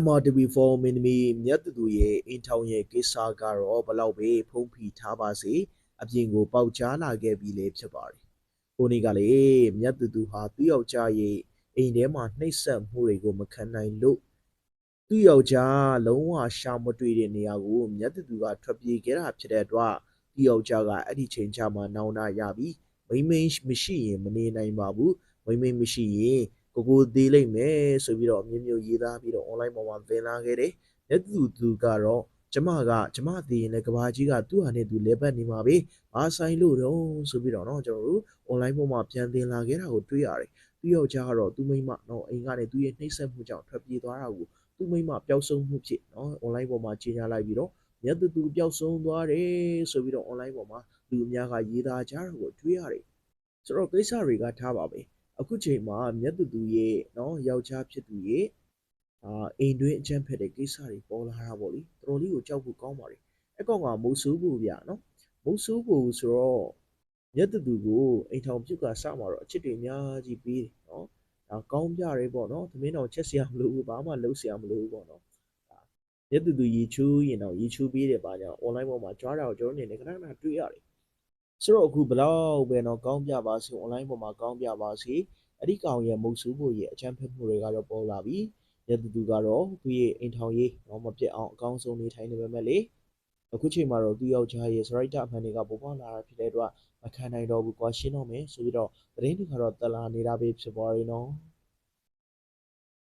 MRTV4 မင်းသမီးမြတ်သူသူရဲ့အင်ထောင်ရဲ့ကိစ္စကတော့ဘလောက်ပဲဖုံးဖီထားပါစေအပြင်ကိုပေါက်ကြားလာခဲ့ပြီလေဖြစ်ပါတယ်။ကိုနေကလေမြတ်သူသူဟာသူ့ယောက်ျားရဲ့အိမ်ထဲမှာနှိပ်စက်မှုတွေကိုမခံနိုင်လို့သူ့ယောက်ျားလုံးဝရှာမတွေ့တဲ့နေရာကိုမြတ်သူသူကထွက်ပြေးခဲ့တာဖြစ်တဲ့အတွက်သူ့ယောက်ျားကအဲ့ဒီချိန်ချမှာနောင်နာရပြီးမိမ့်မိန်မရှိရင်မနေနိုင်ပါဘူးမိမ့်မိန်မရှိရင် ကိုကိုသေးလိမ့်မယ်ဆိုပြီးတော့အမျိုးမျိုးရေးသားပြီးတော့ online ပေါ်မှာသင်လာခဲ့တယ်။လက်သူသူကတော့ကျမကကျမသေးရင်လည်းကဘာကြီးကသူ့ဟာနဲ့သူလဲပတ်နေမှာပဲ။ဘာဆိုင်လို့တော့ဆိုပြီးတော့เนาะကျွန်တော်တို့ online ပေါ်မှာပြန်သင်လာခဲ့တာကိုတွေ့ရတယ်။သူ့ယောက်ျားကတော့သူ့မိန်းမเนาะအိမ်ကနေသူ့ရဲ့နှိမ့်ဆက်မှုကြောင့်ထွက်ပြေးသွားတာကိုသူ့မိန်းမပျောက်ဆုံးမှုဖြစ်เนาะ online ပေါ်မှာကြီးညာလိုက်ပြီးတော့မြတ်သူသူပျောက်ဆုံးသွားတယ်ဆိုပြီးတော့ online ပေါ်မှာလူအများကရေးသားကြတာကိုတွေ့ရတယ်။ဆိုတော့ကိစ္စတွေကထားပါပဲ။ အခုချိန်မှာမြတ်သူသူရဲ့နော်ယောက်ျားဖြစ်သူရဲ့အာအိမ်တွင်းအကျန်းဖက်တဲ့ကိစ္စတွေပေါ်လာတာပေါ့လေတော်တော်လေးကိုကြောက်ဖို့ကောင်းပါလေအကောင်ကမုတ်ဆိုးဖို့ဗျာနော်မုတ်ဆိုးဖို့ဆိုတော့မြတ်သူသူကိုအိမ်ထောင်ပြုတ်ကစမှာတော့အချစ်တွေအများကြီးပြီးတယ်နော်ဒါကောင်းပြရဲပေါ့နော်သမင်းတော်ချက်စရာမလိုဘူးဘာမှလုပ်စရာမလိုဘူးပေါ့နော်မြတ်သူသူရေချိုးရင်တော့ရေချိုးပြီးတယ်ပါကြောင့် online ပေါ်မှာကြွားတာကိုကျွန်တော်နေနေခဏခဏတွေးရတယ် ဆိုတော့အခုဘလောက်ပဲနော်ကောင်းပြပါစေ online ပေါ်မှာကောင်းပြပါစေအဲ့ဒီကောင်ရဲ့မုတ်ဆူဖို့ရဲ့အချမ်းဖက်မှုတွေကတော့ပေါ်လာပြီးရတူတူကတော့သူ့ရဲ့အိမ်ထောင်ရေးတော့မပြတ်အောင်အကောင်းဆုံးနေထိုင်နေပါမယ်လေအခုချိန်မှာတော့သူ့ယောက်ျားရဲ့ writer အမှန်တွေကပေါ်ပေါက်လာတာဖြစ်တဲ့အတွက်မခံနိုင်တော့ဘူးကွာရှင်းတော့မယ်ဆိုပြီးတော့သတင်းတွေကတော့တလာနေတာပဲဖြစ်ပေါ်နေတော့